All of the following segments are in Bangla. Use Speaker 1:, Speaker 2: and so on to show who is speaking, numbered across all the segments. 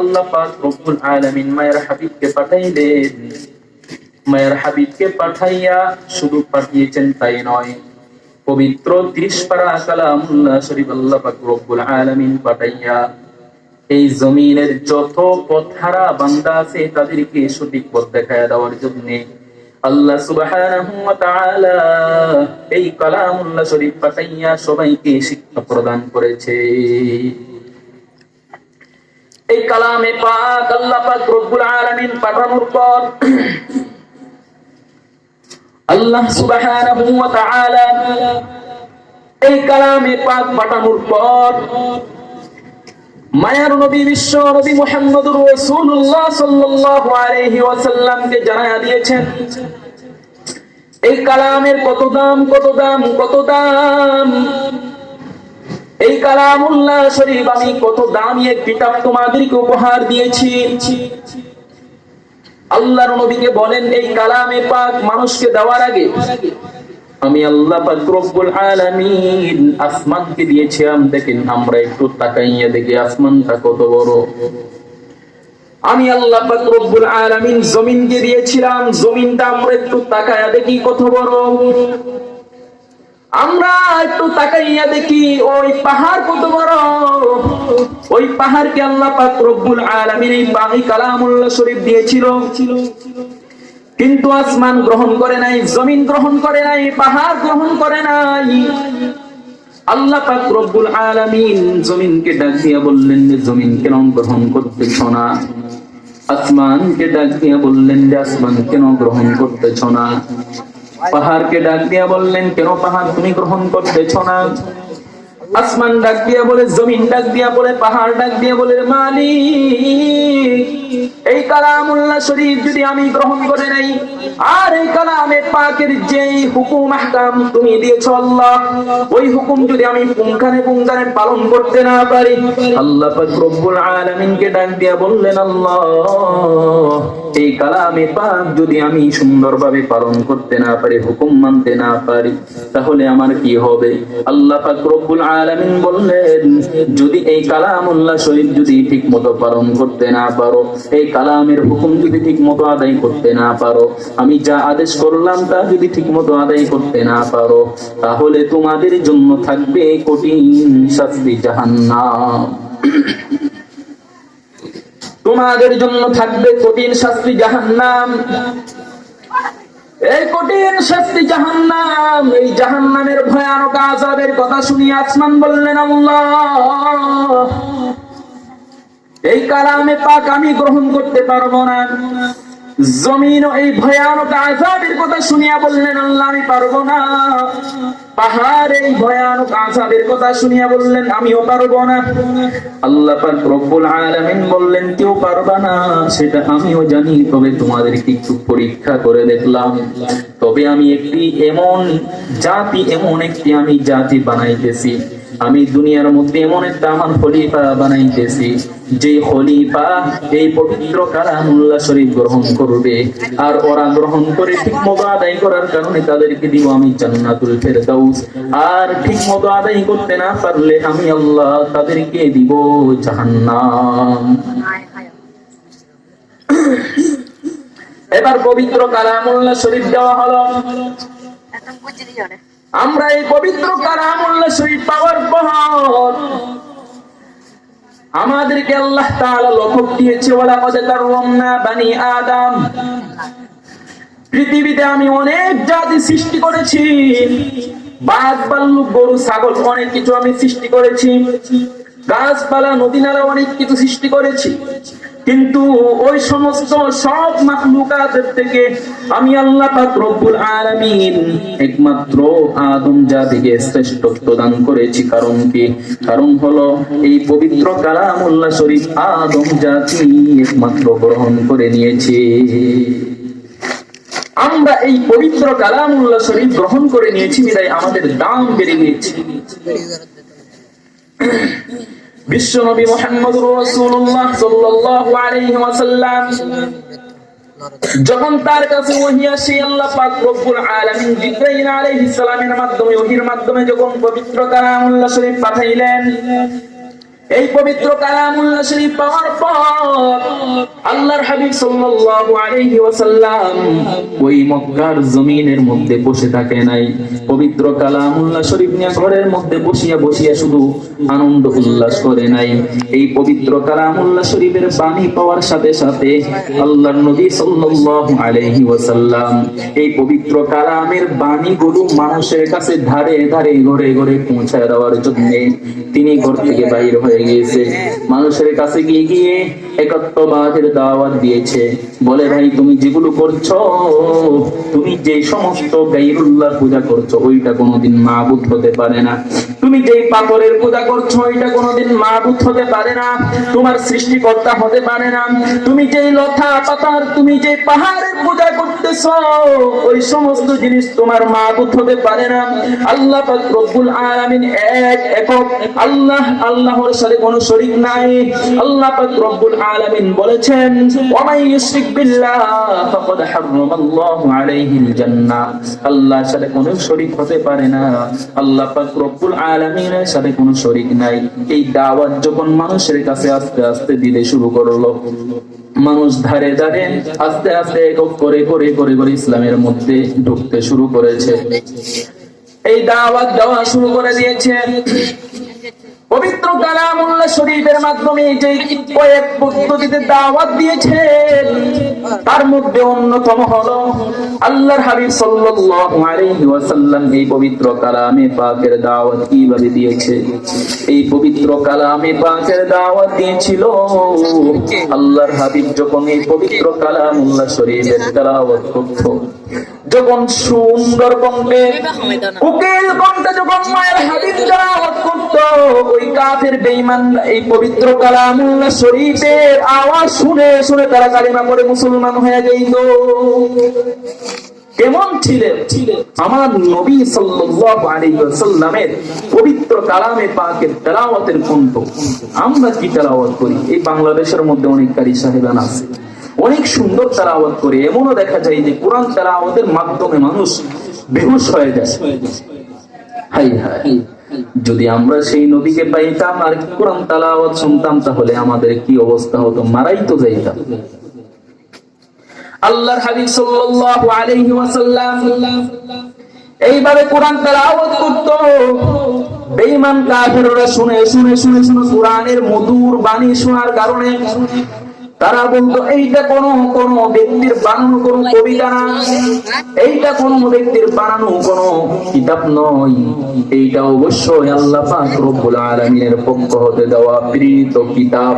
Speaker 1: আল্লাহ পাক রব্বুল আলামিন মায়ের হাবিবকে পাঠাইলেন। মায়ের হাবিবকে পাঠাইয়া শুধু পাঠিয়েছেন তাই নয়। পবিত্র কালামুল্লাহ শরীফ আল্লাহ পাক রব্বুল আলামিন পাঠাইয়া এই জমিনের যত পথহারা বান্দা আছে তাদেরকে সঠিক পথ দেখায় দেওয়ার জন্য আল্লাহ সুবহানাহু ওয়া তাআলা এই কালামুল্লাহ শরীফ পাঠাইয়া সবাইকে শিক্ষা প্রদান করেছে। এই কালামে পাক আল্লাহ পাক রব্বুল পাঠানোর পর আল্লাহ এই কালামে পাক পাঠানোর পর মায়ার নবী, বিশ্ব নবী ওয়াসাল্লামকে জানায়া দিয়েছেন, এই কালামের কত দাম কত দাম কত দাম? এই কালামুল্লাহ শরীফ আমি কত দামি এক কিতাব তোমাদেরকে উপহার দিয়েছি। আল্লাহর নবীকে বলেন, এই কালামে পাক মানুষকে দেওয়ার আগে আমি আল্লাহ পাক রব্বুল আলামিন আসমানকে দিয়েছিলাম দেখেন, আমরা একটু তাকাইয়া দেখি আসমানটা কত বড়। আমি আল্লাহ পাক রব্বুল আলামিন জমিনকে দিয়েছিলাম, জমিনটা আমরা একটু তাকায়া দেখি কত বড়। আমরা একটু তাকাইয়া দেখি, ওই পাহাড় কত বড়? ওই পাহাড়কে আল্লাহ পাক রব্বুল আলামিন এই পানি কালামুল্লাহ শরীফ দিয়েছিল। কিন্তু আসমান গ্রহণ করে নাই, জমিন গ্রহণ করে নাই, পাহাড় গ্রহণ করে নাই। আল্লাহ পাক রব্বুল আলামিন জমিনকে ডাক দিয়া বললেন যে, জমিন কেন গ্রহণ করতেছ না? আসমানকে ডাক দিয়া বললেন যে, আসমান কেন গ্রহণ করতেছ না? পাহাড়কে ডাক দিয়া বললেন কেন পাহাড় তুমি গ্রহণ করতেছ না? আসমান ডাক দিয়া বলে, জমিন ডাক দিয়া বলে, পাহাড় ডাক দিয়া বলে মালিক, এই কালামুল্লাহ শরীফ যদি আমি গ্রহণ করে নাই, আর এই কালামে পাকের যে হুকুম, আহকাম তুমি দিয়েছ আল্লাহ, ওই হুকুম যদি আমি পুঙ্খানে পুঙ্খানে পালন করতে না পারি, আল্লাহ পাক রব্বুল আলামিনকে ডাক দিয়া বললেন, আল্লাহ, এই কালামে পাক যদি আমি সুন্দরভাবে পালন করতে না পারি, হুকুম মানতে না পারি, তাহলে আমার কি হবে? আল্লাহ পাক রব্বুল আলামিন বললেন, যদি এই কালামুল্লাহ শরীফ যদি ঠিক মতো পালন করতে না পারো, এই কালামের হুকুম যদি ঠিক মতো আদায় করতে না পারো, আমি যা আদেশ করলাম তা যদি ঠিক মতো আদায় করতে না পারো, তাহলে তোমাদের জন্য থাকবে কঠিন শাস্তি জাহান্নাম। তোমাদের জন্য থাকবে কঠিন শাস্তি জাহান্নাম। এই কঠিন শাস্তি জাহান্নাম, এই জাহান্নামের ভয়ানক আজাবের কথা শুনি আসমান বললেন এই কালামে পাক আমি গ্রহণ করতে পারব না। জমিন এই ভয়ানক আজাবের কথা শুনিয়া বললেন, আল্লাহ, আমি পারব না। পাহাড় এই ভয়ানক আজাবের কথা শুনিয়া বললেন, আমিও পারব না। আল্লাহ আলামিন বললেন, কেউ পারবা না, সেটা আমিও জানি, তবে তোমাদেরকে একটু পরীক্ষা করে দেখলাম। তবে আমি একটি এমন জাতি, এমন একটি আমি জাতি বানাইতেছি। আমি দুনিয়ার মধ্যে এমন একটা আমার খলিফা বানাইতেছি যে খলিফা এই পবিত্র কালামুল্লাহ শরীফ গ্রহণ করবে। আর ওরা গ্রহণ করে ঠিক মতো আদায় করার কারণে তাদেরকে দিব আমি জান্নাতুল ফেরদাউস। আর ঠিক মতো আদায় করতে না পারলে আমি আল্লাহ তাদেরকে দিব জাহান্নাম। এবার পবিত্র কালামুল্লাহ শরীফ দেওয়া হলো। আমরা এই পবিত্র কালামুল্লাহ শরীফ পাওয়ার পর আমাদেরকে আল্লাহ তাআলা লক্ষ্য দিয়েছে ওলা কদে কাররামনা বানি আদম। পৃথিবীতে আমি অনেক জাতি সৃষ্টি করেছি, বাঘ ভাল্লুক গরু, ছাগল, অনেক কিছু আমি সৃষ্টি করেছি, গাছপালা, নদী, নালা, অনেক কিছু সৃষ্টি করেছি। কিন্তু ওই সমস্ত সব মাখলুকাতের থেকে আমি আল্লাহ পাক রব্বুল আলামিন একমাত্র আদম জাতিকে শ্রেষ্ঠত্ব দান করেছি। কারণ কি? কারণ হলো এই পবিত্র কালামুল্লাহ শরীফ আদম জাতি একমাত্র গ্রহণ করে নিয়েছে। আমরা এই পবিত্র কালামুল্লাহ শরীফ গ্রহণ করে নিয়েছি, বিদায় আমাদের দাম বেড়ে গিয়েছে। বিশ্ব নবী মোহাম্মদুর রাসূলুল্লাহ সাল্লাল্লাহু আলাইহি ওয়াসাল্লাম। যখন তার কাছে ওহী আসে, আল্লাহ পাক রব্বুল আলামিন জিবরাইল আলাইহিস সালামের মাধ্যমে, ওহীর মাধ্যমে যখন পবিত্র কালামুল্লাহ শরীফ পাঠাইলেন এই পবিত্র কালামুল্লাহ শরীফ পাওয়ার পর আল্লাহর হাবিব সাল্লাল্লাহু আলাইহি ওয়াসাল্লাম ওই মক্কার জমিনের মধ্যে বসে থাকে নাই। পবিত্র কালামুল্লাহ শরীফ নিয়ে ঘরের মধ্যে বসিয়া বসিয়া শুধু আনন্দ উল্লাস করে নাই। এই পবিত্র কালামুল্লাহ শরীফের বাণী পাওয়ার সাথে সাথে আল্লাহর নবী সাল্লাল্লাহু আলাইহি ওয়াসাল্লাম এই পবিত্র কালামের বাণীগুলো মানুষের কাছে ধারে ধারে ঘরে ঘরে পৌঁছায় দেওয়ার জন্য তিনি ঘর থেকে বাইর হয়ে গিয়েছে। মানুষের কাছে গিয়ে গিয়ে একাত্মবাদের দাওয়াত দিয়েছে। বলে, ভাই, তুমি যেগুলো করছ, তুমি যে সমস্ত গাইরুল্লাহ পূজা করছ, ওইটা কোনোদিন মাহবুদ হতে পারে না। তুমি যেই পাথরের পূজা করছ, ওইটা কোনোদিন মাহবুদ হতে পারে না। তোমার সৃষ্টিকর্তা হতে পারে না। তুমি যেই লতা পাতার, তুমি যে পাহাড়ের পূজা করতেছো, ওই সমস্ত জিনিস তোমার মাহবুদ হতে পারে না। আল্লাহ রব্বুল আলামিন এক একক আল্লাহ, আল্লাহর সাথে কোনো শরীক নাই। আল্লাহ পাক রব্বুল আলামিন বলেছেন ইউশরিক বিল্লাহ ফাকাদ হারামাল্লাহু আলাইহিল জান্নাহ। আল্লাহর সাথে হতে পারে না। আল্লাহ পাক রব্বুল আলামিনের সাথে নাই। এই দাওয়াত যখন মানুষের কাছে আস্তে আস্তে শুরু করল, মানুষ ধারে ধারে আস্তে আস্তে একক করে করে করে করে ইসলামের মধ্যে ঢুকতে শুরু করেছে। এই দাওয়াত দেওয়া শুরু করে দিয়েছে। পবিত্র কালামুল্লাহ শরীফের মাধ্যমে যে কয়েক পদ্ধতিতে দাওয়াত দিয়েছেন, তার মধ্যে অন্যতম হলো আল্লাহর হাবিব সাল্লাল্লাহু আলাইহি ওয়াসাল্লাম এই পবিত্র কালামে পাকের দাওয়াত কীভাবে দিয়েছে? এই পবিত্র কালামে পাকের দাওয়াত দিয়েছিল আল্লাহর হাবিব যখন এই পবিত্র কালামুল্লাহ শরীফের তেলাওয়াত করত যখন সুন্দর কণ্ঠে উকিল কণ্ঠে যখন মায়ের হাবিব তেলাওয়াত করত। ওই কাফের বেঈমান এই পবিত্র কালামুল্লাহ শরীফের আওয়াজ শুনে শুনে তারা কালিমা করে মুসলমান হয়ে যাইত। কেমন ছিলেন? আমার নবী সাল্লাল্লাহু আলাইহি ওয়াসাল্লামের পবিত্র কালামে পাকের তেলাওয়াতের কণ্ঠ। আমরা কি তেলাওয়াত করি? এই বাংলাদেশের মধ্যে অনেক কারি সাহেবান আছে। অনেক সুন্দর তেলাওয়াত করে। এমনও দেখা যায় যে কোরআন তেলাওয়াতের মাধ্যমে মানুষ বেহুশ হয়ে যায়। হাই হাই। যদি আমরা সেই নদীকে পাইতাম আর কোরআন তালাওয়াত শুনতাম, তাহলে আমাদের কি অবস্থা হতো? মারাই তো যাইতাম। আল্লাহর হাবিব সাল্লাল্লাহু আলাইহি ওয়াসাল্লাম এইভাবে কোরআন তেলাওয়াত করত। বেঈমান কাফেররা শুনে শুনে শুনে শুনে কোরআনের মধুর বাণী শোনার কারণে তারা বলতো, এইটা কোন কোন ব্যক্তির বানানো কোন কবিতা না। এইটা কোন ব্যক্তির বানানো কোন কিতাব নয়। এইটা অবশ্যই আল্লাহ পাক রব্বুল আলামিনের পক্ষ হতে দেওয়া প্রেরিত কিতাব।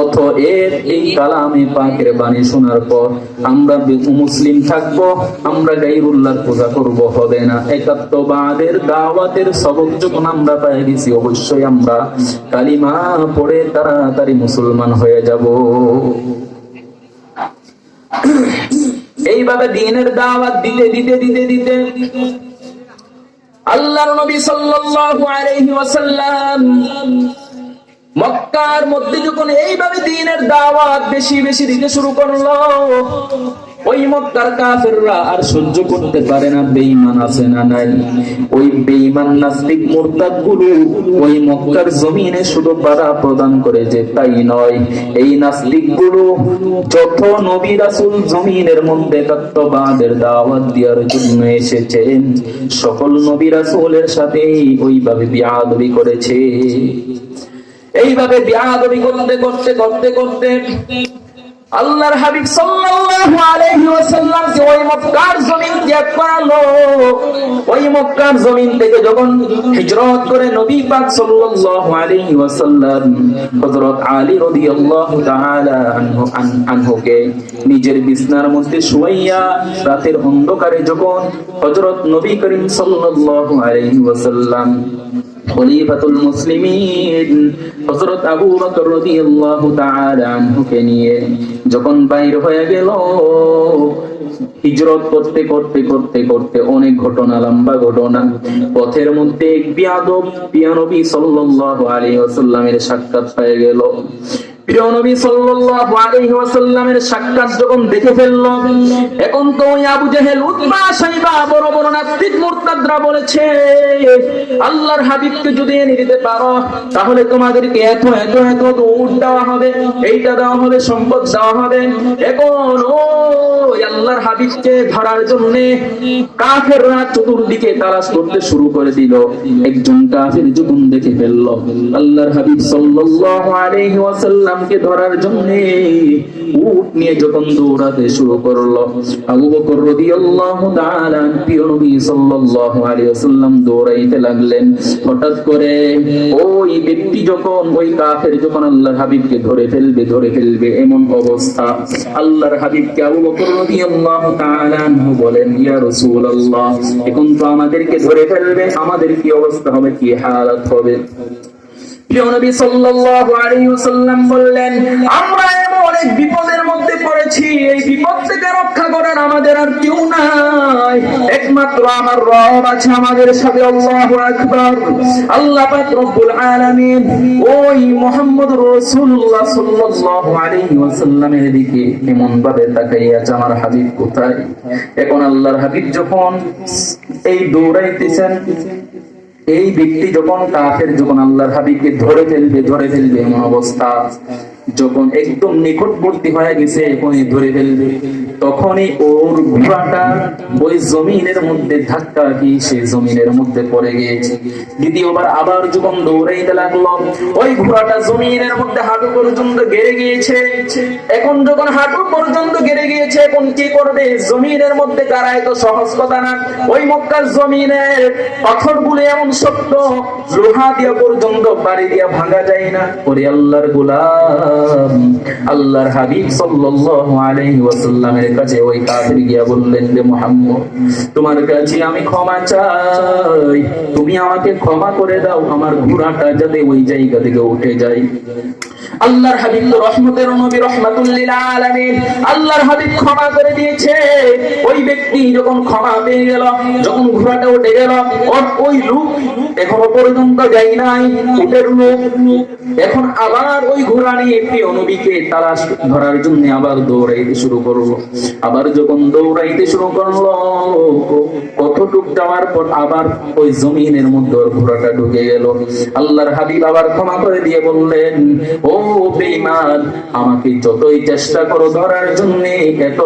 Speaker 1: অথ এর এই কালামে পাকের বাণী শোনার পর আমরা মুসলিম থাকব, আমরা গাইরুল্লাহর পূজা করব, হবে না। একাত্মবাদের দাওয়াতের সবক যখন আমরা পেয়ে গেছি, অবশ্যই আমরা কালিমা পড়ে তাড়াতাড়ি মুসলমান হয়ে যাব। এইভাবে দিনের দাওয়াত দিতে দিতে দিতে দিতে আল্লাহর নবী সাল্লাল্লাহু আলাইহি ওয়াসাল্লাম মক্কার মধ্যে যখন এইভাবে দিনের দাওয়াত বেশি বেশি দিতে শুরু করল ওই কাফেররা আর সহ্য করতে পারে না, বেঈমান আছে না নাই? ওই বেঈমান নাস্তিক ওই মক্কার জমিনে শুধু বাধা প্রদান করে যে তাই নয়। এই যত নবী রাসূল জমিনের মধ্যে তত্ত্ববাদের দাওয়াত দেওয়ার জন্য এসেছেন, সকল নবী রাসূলের সাথে ওইভাবে বিয়াদবি করেছে। এইভাবে বিয়াদবি করতে করতে করতে করতে আল্লাহর হাবিব সাল্লাল্লাহু আলাইহি ওয়াসাল্লাম কে ওই মক্কার জমিন ত্যাগ করালো। ওই মক্কার জমিন থেকে যখন হিজরত করে নবী পাক সাল্লাল্লাহু আলাইহি ওয়াসাল্লাম হযরত আলী রাদিয়াল্লাহু তাআলা আনহু আনহুকে নিজের বিছনার মধ্যে শুয়াইয়া রাতের অন্ধকারে যখন হযরত নবী করিম সাল্লাল্লাহু আলাইহি ওয়াসাল্লাম খলিফাতুল মুসলিমিন। হযরত আবু বকর রাদিয়াল্লাহু তাআলা আনহুকে নিয়ে যখন বাইর হয়ে গেল, হিজরত করতে করতে করতে করতে অনেক ঘটনা, লম্বা ঘটনা। পথের মধ্যে এক বিয়াদব পিয়ানবী সাল্লাল্লাহু আলাইহি ওয়াসাল্লামের সাক্ষাৎ হয়ে গেল। প্রিয় তাহলে তোমাদেরকে এত এত এত উট দেওয়া হবে, এইটা দেওয়া হবে, সম্পদ দেওয়া হবে। এখন ও আল্লাহর হাবিবকে ধরার জন্য কাফেররা চতুর্দিকে তালাশ করতে শুরু করে দিল। একজন কাফের যখন দেখে ফেলল, আল্লাহর হাবিব সাল্লাল্লাহু আলাইহি ওয়াসাল্লামকে ধরার জন্য উট নিয়ে যখন দৌড়াতে শুরু করল, আবু বকর রাদিয়াল্লাহু তাআলা প্রিয় নবী সাল্লাল্লাহু আলাইহি ওয়াসাল্লাম দৌড়াইতে লাগলেন। হঠাৎ করে ওই ব্যক্তি যখন, ওই কাফের যখন আল্লাহর হাবিবকে ধরে ফেলবে ধরে ফেলবে, এমন অবস্থা। আল্লাহর হাবিবকে আবু বকর রাদিয়াল্লাহু তাআলা বলেন, ইয়া রাসূলুল্লাহ, এখন তো আমাদেরকে ধরে ফেলবে, আমাদের কি অবস্থা হবে, কি হালাত হবে? প্রিয় সাল্লাল্লাহু আলাইহি ওয়াসাল্লাম বললেন, আমরা এমন এক বিপদের মধ্যে পড়েছি, এই বিপদ থেকে রক্ষা করার আমাদের আর কেউ নাই। একমাত্র আমার রব আছে আমাদের সাথে, আল্লাহু আকবার। আল্লাহ পাক রব্বুল আলামিন ওই মুহাম্মদ রাসূলুল্লাহ সাল্লাল্লাহু আলাইহি ওয়াসাল্লামের দিকে এমন ভাবে তাকাইয়া আছে, আমার হাবিব কোথায়? এখন আল্লাহর হাবিব যখন এই দৌড়াইতেছেন এই ব্যক্তি যখন কাফের যখন আল্লাহর হাবিবকে ধরে ফেলবে ধরে ফেলবে এমন অবস্থা। যখন একদম নিকটবর্তী হয়ে গেছে এখন ধরে ফেলবে। তখনই ওর ঘোড়াটা ওই জমিনের মধ্যে ধাক্কা দিয়ে সে জমিনের মধ্যে পড়ে গিয়েছে। দ্বিতীয়বার আবার যখন দৌড়াইতে লাগল, ওই ঘোড়াটা জমিনের মধ্যে হাঁটু পর্যন্ত গেড়ে গিয়েছে। এখন যখন হাঁটু পর্যন্ত গেড়ে গিয়েছে, এখন কি করবে? জমিনের মধ্যে দাঁড়ায় তো সহজ কথা না। ওই মক্কার জমিনের পাথর পাথরগুলো এমন শক্ত, লোহা দিয়া পর্যন্ত, বাড়ি দিয়া ভাঙা যায় না। ওরে আল্লাহর গোলাম আল্লাহর হাবিব সাল্লাল্লাহু আলাইহি ওয়াসাল্লামের কাছে ওই কাফির গিয়া বললেন রে মুহাম্মদ, তোমার কাছে আমি ক্ষমা চাই। তুমি আমাকে ক্ষমা করে দাও, আমার ঘোড়াটা যাতে ওই জায়গা থেকে উঠে যায়। আল্লাহর হাবিব তো রহমতের নবী রহমাতুল্লিল আলামিন আল্লাহর হাবিব ক্ষমা করে দিয়েছে। ওই ব্যক্তি যখন ক্ষমা পেয়ে গেল, যখন ঘোড়াটা উঠে গেল ওই লোক এখনও পর্যন্ত যাই নাই, উটের লোক এখন আবার ওই ঘোড়া নিয়ে প্রিয় নবীকে তালাশ ধরার জন্য আবার দৌড়াইতে শুরু করল। আবার যখন দৌড়াইতে শুরু করল কতটুক যাওয়ার পর আবার ওই জমিনের মধ্যে ঘোড়াটা ঢুকে গেল। আল্লাহর হাবিব আবার ক্ষমা করে দিয়ে বললেন, ও বেঈমান। আমাকে যতই চেষ্টা করো ধরার জন্য এত